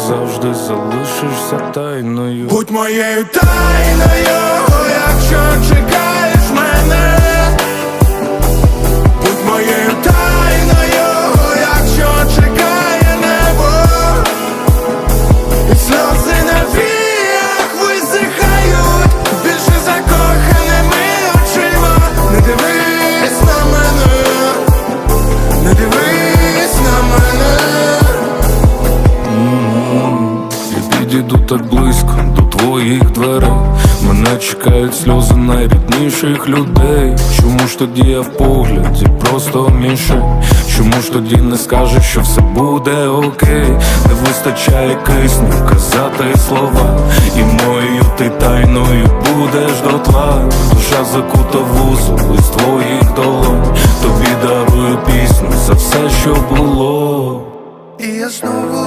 назавжди залишишся тайною. Будь моєю тайною, якщо чекаєш мене, будь моєю тайною, якщо чекає небо, і сльози на віях висихають. Більше закоханими очима. Не дивись на мене, не дивись підійду так близько до твоїх дверей. Мене чекають сльози найрідніших людей. Чому ж тоді я в погляді просто мішень? Чому ж тоді не скажеш, що все буде окей? Не вистачає кисню казати слова. І моєю ти тайною будеш дотла. Душа закута вузол із твоїх долонь. Тобі дарую пісню за все, що було. І я знову